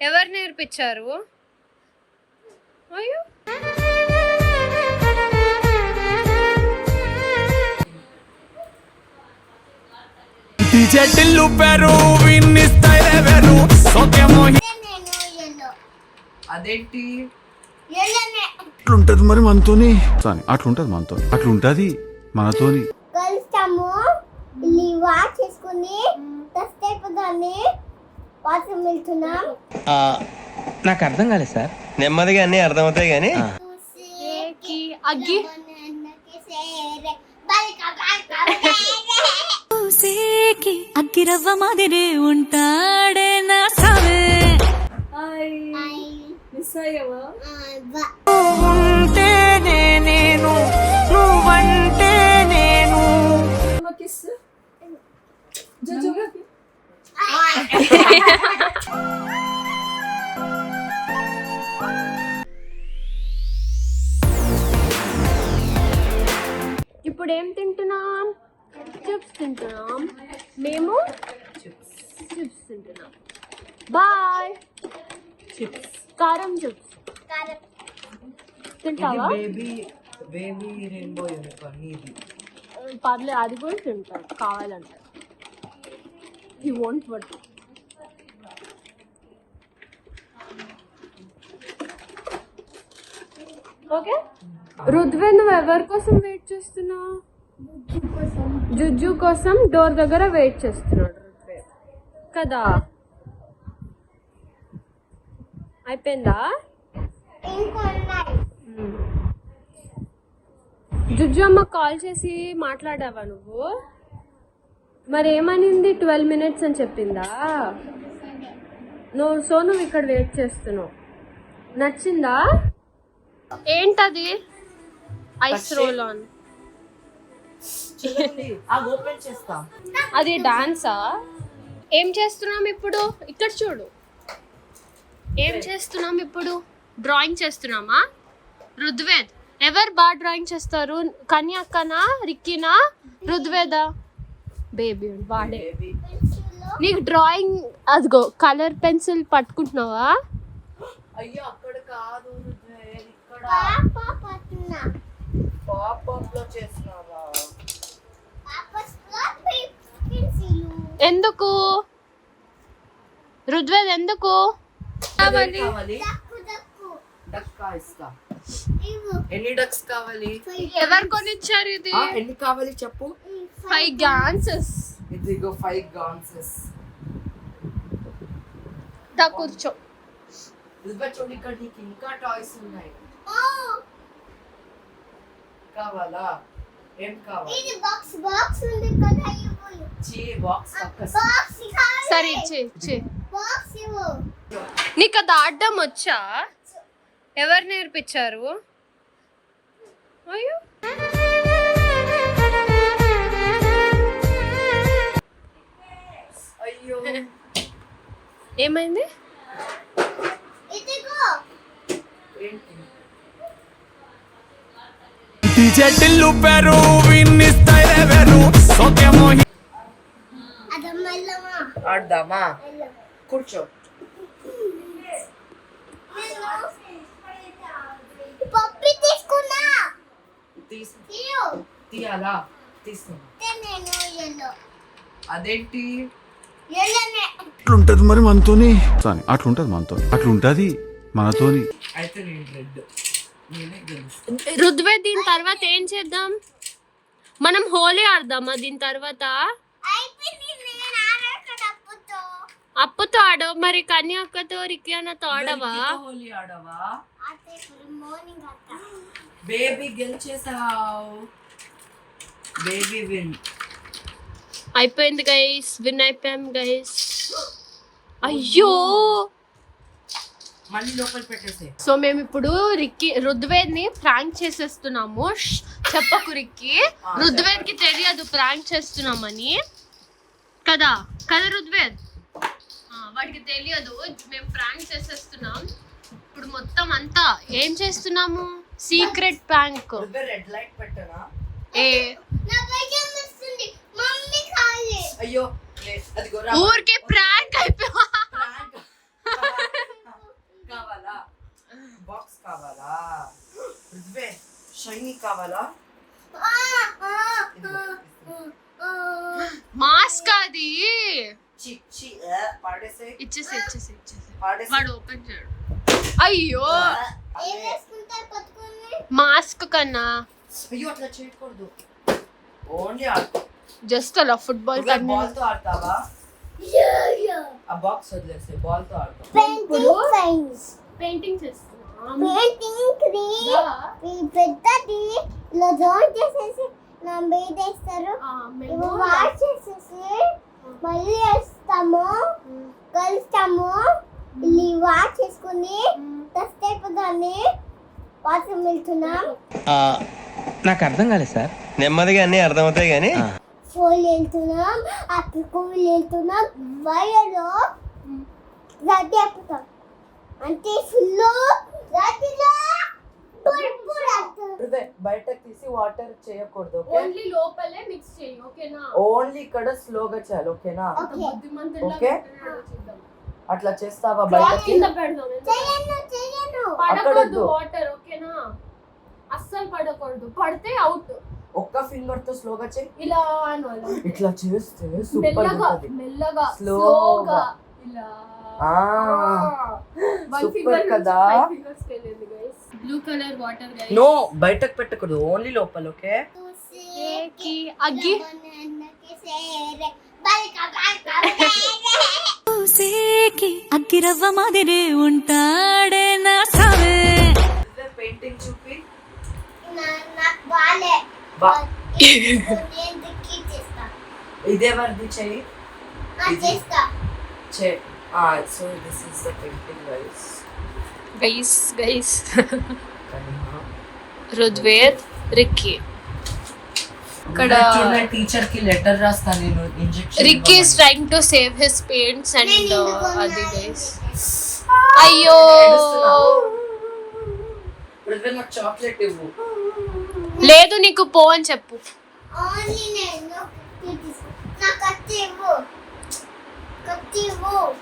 ఎవరు నేర్పించారు? అయ్యో. డీజే టిల్లు పెరు విన్ని స్టైల్ ఎవరు? సోకేమో అదేంటి? అట్లుంటది మరి మనతోని. సారీ అట్లుంటది మనతోని. అట్లుంటది మనతోని. కలుస్తాము ఇల్లు వాచ్ చేసుకుని వాటర్ వెళ్తున్నాం నాకు అర్థం కాలేదు సార్. నెమ్మదిగా అన్ని అర్థమవుతాయి కానీ అగ్గి. సేకి అగ్గిరవ్వ మాదిరి ఉంటాడే నా సావే. ఉంటేనే నేను నువ్వంటే నేను. ఇప్పుడు ఏం తింటున్నాం? చిప్స్ తింటున్నాం. మేము చిప్స్ తింటున్నాం. బాయ్ చిప్స్ కారం చిప్స్ తింటావా? బేబీ బేబీ రెయిన్బో యూనికార్న్ ఇది. పర్లేదు అది కూడా తింటాడు కావాలంటే. ఈ వాంట్ వట్ ఓకే రుద్వే నువ్వు ఎవరి కోసం వెయిట్ చేస్తున్నావు? జుజ్జు కోసం డోర్ దగ్గర వెయిట్ చేస్తున్నాడు రుద్వే కదా? అయిపోయిందా? జుజ్జు అమ్మ కాల్ చేసి మాట్లాడావా నువ్వు? మరి ఏమనింది ట్వెల్వ్ మినిట్స్ అని చెప్పిందా? నువ్వు సో నువ్వు ఇక్కడ వెయిట్ చేస్తున్నావు. నచ్చిందా? ఏంటది? ఐస్ రోల్ ఆన్ అది ఓపెన్ చేస్తా. అది డాన్సా? ఏం చేస్తున్నాం ఇప్పుడు? ఇక్కడ చూడు. ఏం చేస్తున్నాం ఇప్పుడు? డ్రాయింగ్ చేస్తున్నామా? రుద్వేద్ ఎవరు బాగా డ్రాయింగ్ చేస్తారు? కన్యాక్కనా రిక్కినా రుద్వేదా బేబీ వాడే. నీకు డ్రాయింగ్ అదిగో కలర్ పెన్సిల్ పట్టుకుంటున్నావా? అయ్యో అక్కడ కాదు ఇక్కడ. ఎందుకు? రుద్వేద్ ఎందుకు? కావాలి? ఎన్ని డక్స్ కావాలి? ఎవరు కొనిచ్చారు ఇది? ఎన్ని కావాలి చెప్పు? ఫైవ్ గాన్సెస్ ఇదిగో ఫైవ్ గాన్సెస్ దా కూర్చో. రుద్వే చూడు ఇక్కడ నీకు ఇంకా టాయ్స్ ఉన్నాయి. కావాలా? ఏం కావాలి? ఇది బాక్స్ బాక్స్ ఉంది కదా ఇవ్వు. చీ బాక్స్ బాక్స్ సరే ఇచ్చే ఇచ్చే బాక్స్ ఇవ్వు. నీకు అది ఆడడం వచ్చా? ఎవరు నేర్పించారు? అయ్యో. అయ్యో. ఏమైంది? పెరు సోకేమో ఆడదామా కూర్చో పప్పి తీసుకున్నా తీస్ తీయు తీయాలా? తీసుకున్నా అదేంటి? అట్లుంటది మరి మనతోని. సారీ అట్లుంటది మనతోని. అట్లుంటది మనతోని. అయితే నేను రెడ్. నేనే గెలుస్తా. రుద్వే దీని తర్వాత ఏం చేద్దాం? మనం హోలీ ఆడదామా దీని తర్వాత? అప్పుతో ఆడవు. మరి కన్యాక్కతో రిక్యానతో ఆడవా? హోలీ ఆడవా? బేబీ గెలిచేసావు. బేబీ విన్ అయిపోయింది గైస్ విన్ అయిపోయాం గైస్ అయ్యో! మళ్ళీ లోపల పెట్టేసే. సో మేము ఇప్పుడు రిక్కి రుద్వేద్ని ప్రాంక్ చేసేస్తున్నాము చెప్పకు రిక్కి. రుద్వేద్కి తెలియదు ప్రాంక్ చేస్తున్నామని. కదా? కదా రుద్వేద్? వాడికి తెలియదు మేము ప్రాంక్ చేసేస్తున్నాం. ఇప్పుడు మొత్తం అంతా ఏం చేస్తున్నాము? సీక్రెట్ ప్రాంక్ రెడ్ లైట్ పెట్టనా ఏ? అయ్యో. ఊరికే ప్రాంక్ అయిపోయా. కావాలా? బాక్స్ కావాలా? రుద్వే షైనీ కావాలా. మాస్క్ అది. ఇచ్చేసి ఇచ్చేసి ఇచ్చేసి. వాడు ఓపెన్ చేయడు. అయ్యో! మాస్క్ కన్నా. అయ్యో అట్లా చేయకూడదు. ఓన్లీ ఆడుకో జస్ట్ అలా ఫుట్బాల్ బాల్తో ఆడతావా? ఆ బాక్స్ వదిలేసే బాల్తో ఆడతాం పెయింటింగ్ పెద్దది ఇలా జాయిన్ చేసేసి నా మీద వేస్తారు ఇవి వాష్ చేసేసి మళ్ళీ వేస్తాము కలుస్తాము. ఇల్లు వాష్ చేసుకుని వాటర్ వెళ్తున్నాం. ఆ, నాకు అర్థం కాలేదు సార్. నెమ్మదిగా అన్ని అర్థమవుతాయి కానీ. ఫోన్ వెళ్తున్నాం అక్కడికి వెళ్తున్నాం వైర్లో రెడీ అయిపోతాం అంటే ఫుల్ బయటకు తీసి వాటర్ చేయకూడదు ఓకే ఓన్లీ లోపలే మిక్స్ చేయి ఓకేనా? ఓన్లీ ఇక్కడ స్లోగా చేయాలి ఓకేనా? ఓకే. అట్లా చేస్తావా బయటకి? కింద పెడదాం చేయను చేయను పడకూడదు అక్కడొద్దు. వాటర్ ఓకేనా అస్సలు పడకూడదు. పడితే అవుట్ ఒక్క ఫింగర్తో స్లోగా చేయి. ఇలా అనాలి ఇట్లా చేస్తే సూపర్ మెల్లగా. స్లోగా. ఇలా. ఆ. వన్ Super ఫింగర్ కదా. ఫింగర్స్ వెళ్ళింది guys blue colour water guys no బయటకు పెట్టకూడదు. ఓన్లీ లోపల ఓకే అగ్గి. అగ్గిరవ్వ మాదిరి ఉంటాడే. ఇదే వరది చెయ్యి. ఆ, చేస్తా. చే so this is the painting guys guys guys Rudved Ricky. ఇక్కడ టీచర్కి లెటర్ రాస్తా నేను injection Ricky is trying to save his paints and అది. గైస్ అయ్యో. నాకు చాక్లెట్ ఇవ్వు. లేదు నీకు పో అని చెప్పు.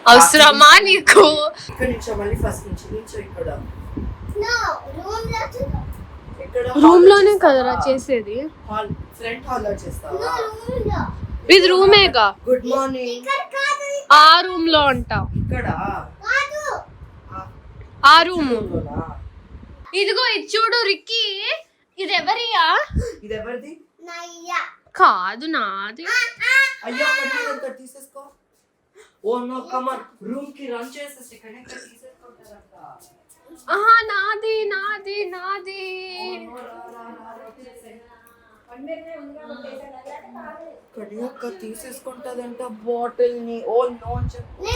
అవసరమా నీకు? రూమ్లోనే కదరా చేసేది. ఇది రూమేగా గుడ్ మార్నింగ్ ఆ రూమ్లో అంటావు. ఇక్కడ? ఆ. రూమ్? ఇదిగో ఇది చూడు రిక్కీ. ఇది ఎవరియా ఇది ఎవరిది కాదు నాది. అయ్యో కన్నీళ్ళంతా తీసేసుకో. ఓ నో కమన్ రూమ్కి రన్ చేసేసి కనెక్ట్ తీసేసుకుంటారంట. ఆహా నాది నాది నాది. కడియక్క తీసేసుకుంటదంట బాటిల్ని ఓ నో చెప్పి.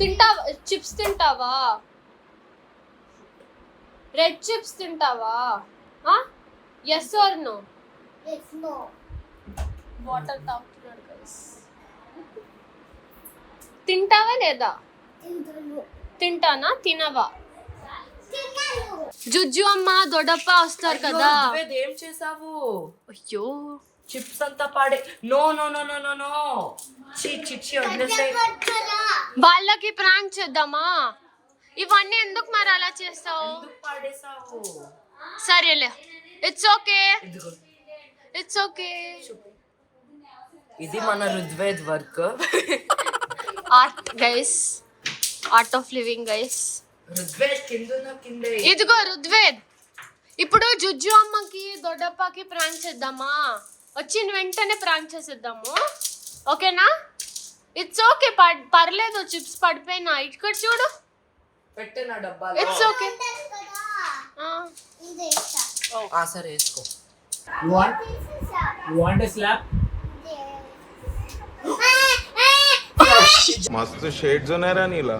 తింటావా? చిప్స్ తింటావా? రెడ్ చిప్స్ తింటావా? ఎస్ ఆర్ నో వాటర్ తాగుతున్నాడు guys. తింటావా లేదా? తింటును. తింటానా? తినవా? జుజ్జు అమ్మ దొడప్ప వస్తారు కదా. ఏం చేసావు అయ్యో. చిప్స్ అంతా పాడే. No no no no no no చి వాళ్ళకి ప్రాంక్ చేద్దామా? ఇవన్నీ ఎందుకు మరి అలా చేస్తావు? సరేలే. ఇట్స్ ఓకే ఇదిగో. ఇట్స్ ఓకే ఇది మన Rudved work. Art guys art of living guys ఇదిగో రుద్వేద్ ఇప్పుడు జుజ్జు అమ్మకి దొడ్డప్పకి ప్రాంక్ చేద్దామా? వచ్చిన వెంటనే ప్రాంక్ చేసేద్దాము. ఓకేనా ఇట్స్ ఓకే పర్లేదు చిప్స్ పడిపోయినా. ఇక్కడ చూడు. పెట్టే నా డబ్బాలో ఇట్స్ ఓకే కదా ఇది ఇస్తా ఆ, సరే వేసుకో You want తీసేసా you want a slap? मस्त शेड्स नाही राणीला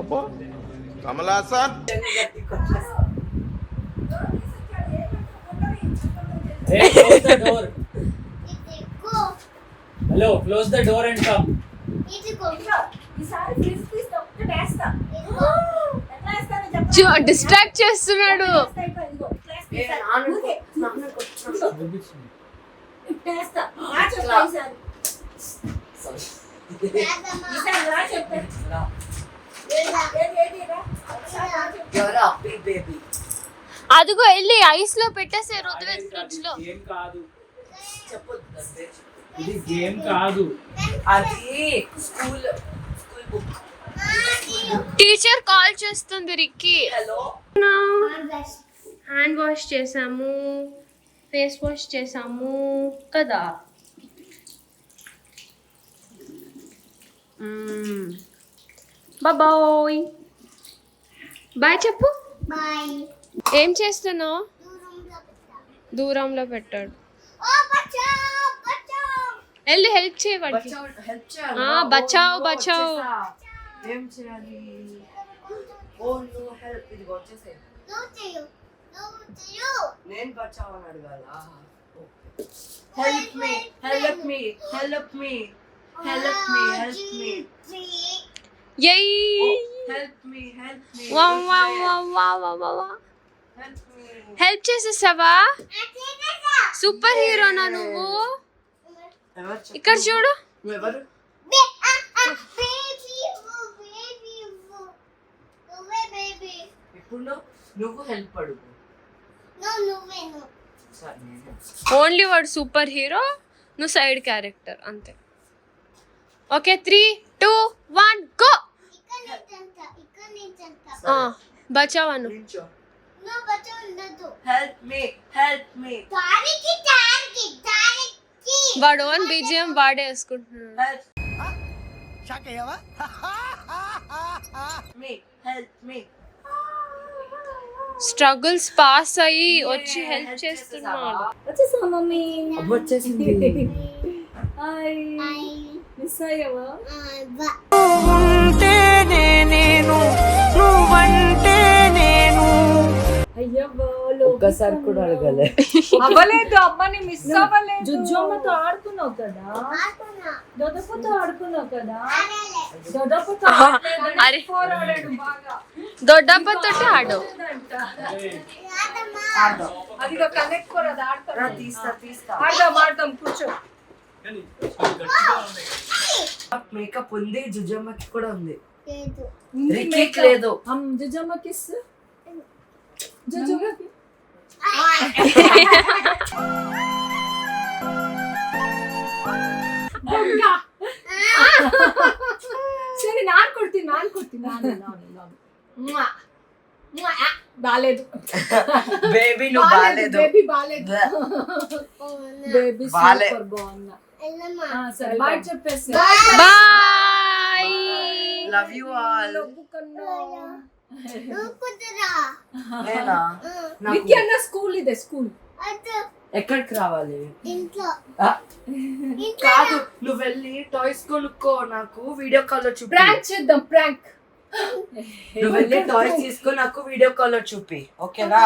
अप्पा कमला असा Hey, close the door. ఇదిగో Hello, close the door and come. ఇదిగో డిస్ట్రాక్ట్ చేస్తున్నాడు. అదిగో వెళ్ళి ఐస్లో పెట్టేసే రుద్వేజ్ ఫ్రిడ్జ్లో ఏం ఇది గేమ్ కాదు. అది స్కూల్ టీచర్ కాల్ చేస్తుంది రిక్కి. హలో హ్యాండ్ వాష్ చేసాము ఫేస్ వాష్ చేసాము కదా? బాయ్ బాయ్ చెప్పు. బాయ్. ఏం చేస్తున్నావు? దూరంలో పెట్టాడు. వెళ్ళి హెల్ప్ ఆ, బచావ్, బచావ్. ఏం చేయాలి ఓ నో హెల్ప్ ఇది వచ్చేసే నేను బచావ్ అని అడగాల help me help me help me help me help me ఎయ్ హెల్ప్ మీ హెల్ప్ మీ వా వా వా వా వా వా వా హెల్ప్ మీ హెల్ప్ చేసేసావా సూపర్ హీరోనా నువ్వు ఎవరు? ఇక్కడ చూడు బేబీ బేబీ నువ్వే బేబీ ఇప్పుడు నువ్వు నువ్వు హెల్ప్ అడుగు ఓన్లీ వాడు సూపర్ హీరో నువ్వు సైడ్ క్యారెక్టర్ అంతే. Okay three two one go Bachao ఉండదు హెల్ప్ మీ హెల్ప్ మీ దారికి దారికి దారికి వాడు ఓన్ బీజిఎం వాడే వేసుకుంటున్నాడు help me help me struggles pass అయ్యి వచ్చి హెల్ప్ చేస్తున్నాడు. వచ్చేసా మమ్మీ వచ్చేసింది. హాయ్. మిస్ అయ్యావా? అయ్యో ఒక్కసారి కూడా అడగలే. అవ్వలేదు అమ్మని మిస్ అవ్వలేదు. జుజ్జమ్మతో ఆడుకున్నావు కదా? ఆడుకున్నా. దొదపుతో ఆడుకున్నావు కదా? దొదపుతో అరే. పోరాడాడు బాగా. దొడ్డబ్బతో ఆడు ఆడమ్మా అది కనెక్ట్ కూడా అది ఆడతాం రా, తీస్తా తీస్తా ఆడదాం ఆడదాం కూర్చో మేకప్ ఉంది జుజమ్మకి కూడా ఉంది లేదు రిక్కీకి లేదు అమ్ జుజ్జమ్మ కిస్ జుజ్జమ్మ ಸರಿ ನಾನ್ ಕೊಡ್ತೀನಿ ನಾನ್ ಕೊಡ್ತೀನಿ ನಾನು ನಾನು ನಾನು బాలేదు. బేబీ నువ్వు బాలేదు బేబీ బాలేదు. బేబీ బాలే. సరే బాయ్ చెప్పేసి. Bye. Love you all school ఇదే స్కూల్. ఎక్కడికి రావాలి? కాదు నువ్వు వెళ్ళి టాయ్స్ కొనుక్కో నాకు. వీడియో కాల్లో చూపు. ప్రాంక్ చేద్దాం ప్రాంక్ నువ్వు వెళ్ళి టాయ్స్ తీసుకో నాకు వీడియో కాల్లో చూపి ఓకేనా